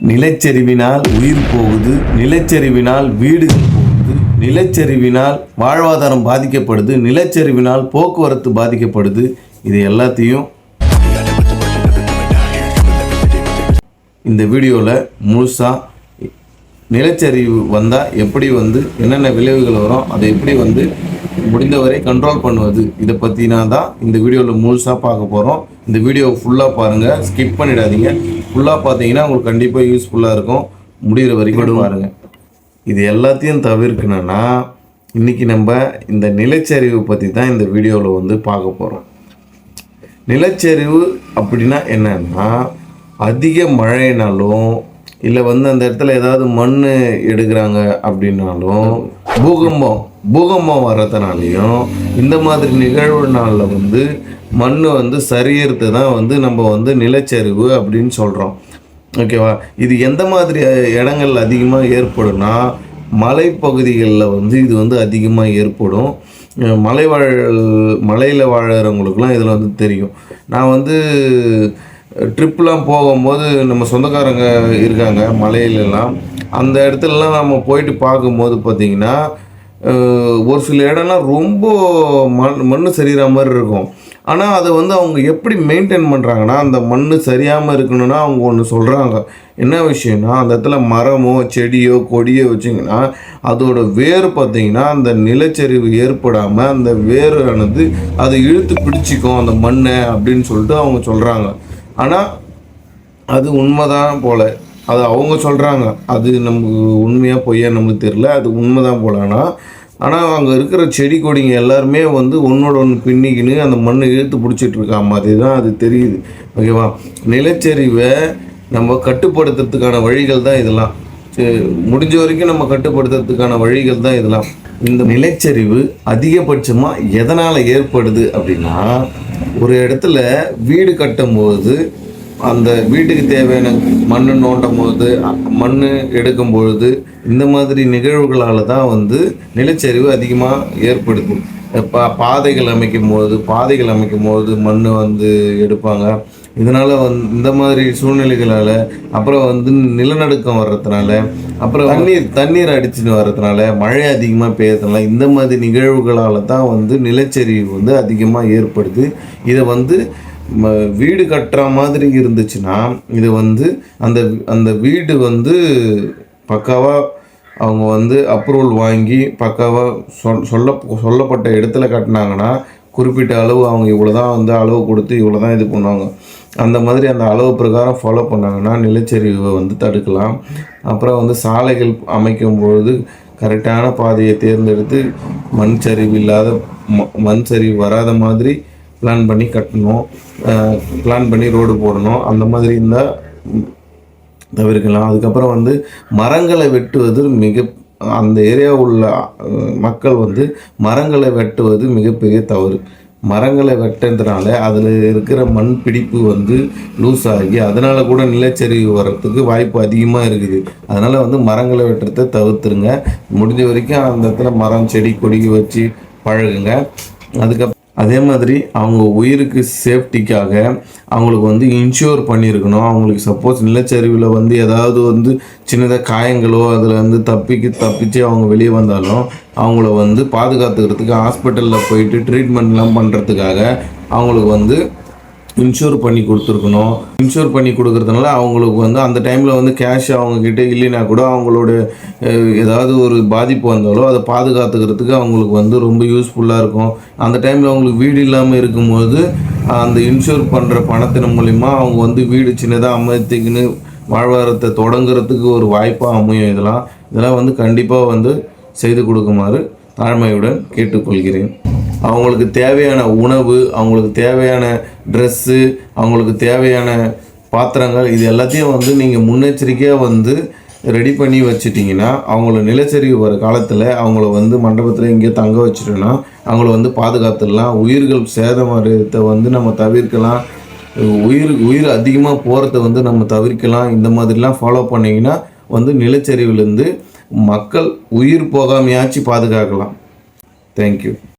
நிலச்சரிவினால் உயிர் போகுது நிலச்சரிவினால் வீடுகள் போகுது நிலச்சரிவினால் வாழ்வாதாரம் பாதிக்கப்படுது நிலச்சரிவினால் போக்குவரத்து பாதிக்கப்படுது. இது எல்லாத்தையும் இந்த வீடியோவில் முழுசாக நிலச்சரிவு வந்தால் எப்படி வந்து என்னென்ன விளைவுகள் வரும் அதை எப்படி வந்து முடிந்தவரை கண்ட்ரோல் பண்ணுவது இதை பற்றினா தான் இந்த வீடியோவில் முழுசாக பார்க்க போகிறோம் இந்த வீடியோவை ஃபுல்லாக பாருங்கள் ஸ்கிப் பண்ணிடாதீங்க. ஃபுல்லாக பார்த்தீங்கன்னா உங்களுக்கு கண்டிப்பாக யூஸ்ஃபுல்லாக இருக்கும். முடிகிற வரைக்கும் பாருங்க. இது எல்லாத்தையும் தவிர்க்கணும்னா இன்றைக்கி நம்ம இந்த நிலச்சரிவு பற்றி தான் இந்த வீடியோவில் வந்து பார்க்க போகிறோம் நிலச்சரிவு அப்படின்னா என்னன்னா அதிக மழைனாலும் இல்லை வந்து அந்த இடத்துல ஏதாவது மண் எடுக்கிறாங்க அப்படின்னாலும் பூகம்பம் பூகம்பம் வர்றதுனாலையும் இந்த மாதிரி நிகழ்வுனால வந்து மண் வந்து சரியறது தான் வந்து நம்ம வந்து நிலச்சரிவு அப்படின்னு சொல்கிறோம் ஓகேவா இது எந்த மாதிரி இடங்கள் அதிகமாக ஏற்படும்னா மலைப்பகுதிகளில் வந்து இது வந்து அதிகமாக ஏற்படும். மலை வாழ மலையில் வாழறவங்களுக்குலாம் இதில் வந்து தெரியும். நான் வந்து ட்ரிப்லாம் போகும்போது நம்ம சொந்தக்காரங்க இருக்காங்க மலையிலலாம். அந்த இடத்துலலாம் நம்ம போயிட்டு பார்க்கும்போது பார்த்திங்கன்னா ஒரு சில இடம்லாம் ரொம்ப மண் மண் சரிகிற மாதிரி இருக்கும். ஆனால் அதை வந்து அவங்க எப்படி மெயின்டைன் பண்ணுறாங்கன்னா அந்த மண் சரியாமல் இருக்கணும்னா அவங்க ஒன்று சொல்கிறாங்க என்ன விஷயம்னா அந்த இடத்துல மரமோ செடியோ கொடியோ வச்சிங்கன்னா அதோட வேர் பார்த்திங்கன்னா அந்த நிலச்சரிவு ஏற்படாமல் அந்த வேரானது அதை இழுத்து பிடிச்சிக்கும் அந்த மண்ணை அப்படின்னு சொல்லிட்டு அவங்க சொல்கிறாங்க ஆனால் அது உண்மைதான் போல. அது அவங்க சொல்கிறாங்க அது நமக்கு உண்மையாக பொய்யா நம்மளுக்கு தெரில அது உண்மை தான் ஆனால் ஆனால் அங்கே இருக்கிற செடி கொடிங்க எல்லாருமே வந்து ஒன்றோட ஒன்று பின்னிக்கின்னு அந்த மண்ணை இழுத்து பிடிச்சிட்ருக்கா மாதிரி தான் அது தெரியுது. ஓகேவா? நிலச்சரிவை நம்ம கட்டுப்படுத்துறதுக்கான வழிகள் தான் இதெல்லாம். சரி, முடிஞ்ச வரைக்கும் நம்ம கட்டுப்படுத்துறதுக்கான வழிகள் தான் இதெல்லாம். இந்த நிலச்சரிவு அதிகபட்சமாக எதனால் ஏற்படுது அப்படின்னா ஒரு இடத்துல வீடு கட்டும்போது அந்த வீட்டுக்கு தேவையான மண் நோண்டும் போது மண் எடுக்கும் பொழுது இந்த மாதிரி நிகழ்வுகளால் தான் வந்து நிலச்சரிவு அதிகமாக ஏற்படுது பா பாதைகள் அமைக்கும் போது பாதைகள் அமைக்கும் போது மண் வந்து எடுப்பாங்க. இதனால் வந்து இந்த மாதிரி சூழ்நிலைகளால் அப்புறம் வந்து நிலநடுக்கம் வர்றதுனால அப்புறம் தண்ணீர் தண்ணீர் அடிச்சுன்னு வர்றதுனால மழை அதிகமாக பெய்யறதுனால இந்த மாதிரி நிகழ்வுகளால் தான் வந்து நிலச்சரிவு வந்து அதிகமாக ஏற்படுது. இதை வந்து வீடு கட்டுற மாதிரி இருந்துச்சுன்னா இது வந்து அந்த அந்த வீடு வந்து பக்காவாக அவங்க வந்து அப்ரூவல் வாங்கி பக்காவாக சொல் சொல்ல சொல்லப்பட்ட இடத்துல கட்டினாங்கன்னா குறிப்பிட்ட அளவு அவங்க இவ்வளோ தான் வந்து அளவு கொடுத்து இவ்வளோ தான் இது பண்ணுவாங்க. அந்த மாதிரி அந்த அளவு பிரகாரம் ஃபாலோ பண்ணாங்கன்னா நிலச்சரிவை வந்து தடுக்கலாம். அப்புறம் வந்து சாலைகள் அமைக்கும் பொழுது கரெக்டான பாதையை தேர்ந்தெடுத்து மண் சரிவு இல்லாத ம- மண் சரிவு வராத மாதிரி பிளான் பண்ணி கட்டணும். பிளான் பண்ணி ரோடு போடணும். அந்த மாதிரி இருந்தால் தவிர்க்கலாம். அதுக்கப்புறம் வந்து மரங்களை வெட்டுவது மிக அந்த ஏரியாவில் உள்ள மக்கள் வந்து மரங்களை வெட்டுவது மிகப்பெரிய தவறு. மரங்களை வெட்டதுனால அதில் இருக்கிற மண் பிடிப்பு வந்து லூஸ் ஆகி அதனால் கூட நிலச்சரிவு வர்றதுக்கு வாய்ப்பு அதிகமாக இருக்குது. அதனால் வந்து மரங்களை வெட்டுறதை தவிர்த்துருங்க. முடிஞ்ச வரைக்கும் அந்த இடத்துல மரம் செடி கொடி வச்சு பழகுங்க. அதுக்கப்புறம் அதே மாதிரி அவங்க உயிருக்கு சேஃப்டிக்காக அவங்களுக்கு வந்து இன்ஷூர் பண்ணியிருக்கணும். அவங்களுக்கு சப்போஸ் நிலச்சரிவில் வந்து ஏதாவது வந்து சின்னதாக காயங்களோ அதில் வந்து தப்பிக்கு தப்பிச்சு அவங்க வெளியே வந்தாலும் அவங்கள வந்து பாதுகாத்துக்கிறதுக்கு ஹாஸ்பிட்டலில் போயிட்டு ட்ரீட்மெண்ட்லாம் பண்ணுறதுக்காக அவங்களுக்கு வந்து இன்ஷூர் பண்ணி கொடுத்துருக்கணும். இன்ஷூர் பண்ணி கொடுக்கறதுனால அவங்களுக்கு வந்து அந்த டைமில் வந்து கேஷ் அவங்கக்கிட்ட இல்லைனா கூட அவங்களோட ஏதாவது ஒரு பாதிப்பு வந்தாலோ அதை பாதுகாத்துக்கிறதுக்கு அவங்களுக்கு வந்து ரொம்ப யூஸ்ஃபுல்லாக இருக்கும். அந்த டைமில் அவங்களுக்கு வீடு இல்லாமல் இருக்கும்போது அந்த இன்ஷூர் பண்ணுற பணத்தின் மூலிமா அவங்க வந்து வீடு சின்னதாக அமைத்துக்கின்னு வாழ்வாரத்தை தொடங்குறதுக்கு ஒரு வாய்ப்பாக அமையும் இதெல்லாம். இதெல்லாம் வந்து கண்டிப்பாக வந்து செய்து கொடுக்குமாறு தாழ்மையுடன் கேட்டுக்கொள்கிறேன். அவங்களுக்கு தேவையான உணவு அவங்களுக்கு தேவையான ட்ரெஸ்ஸு அவங்களுக்கு தேவையான பாத்திரங்கள் இது எல்லாத்தையும் வந்து நீங்கள் முன்னெச்சரிக்கையாக வந்து ரெடி பண்ணி வச்சிட்டிங்கன்னா அவங்கள நிலச்சரிவு வர காலத்தில் அவங்கள வந்து மண்டபத்தில் இங்கே தங்க வச்சிட்டோன்னா அவங்கள வந்து பாதுகாத்துடலாம். உயிர்கள் சேதமடையத்தை வந்து நம்ம தவிர்க்கலாம். உயிர் உயிர் அதிகமாக போகிறத வந்து நம்ம தவிர்க்கலாம். இந்த மாதிரிலாம் ஃபாலோ பண்ணிங்கன்னா வந்து நிலச்சரிவுலேருந்து மக்கள் உயிர் போகாமையாச்சு பாதுகாக்கலாம். தேங்க்யூ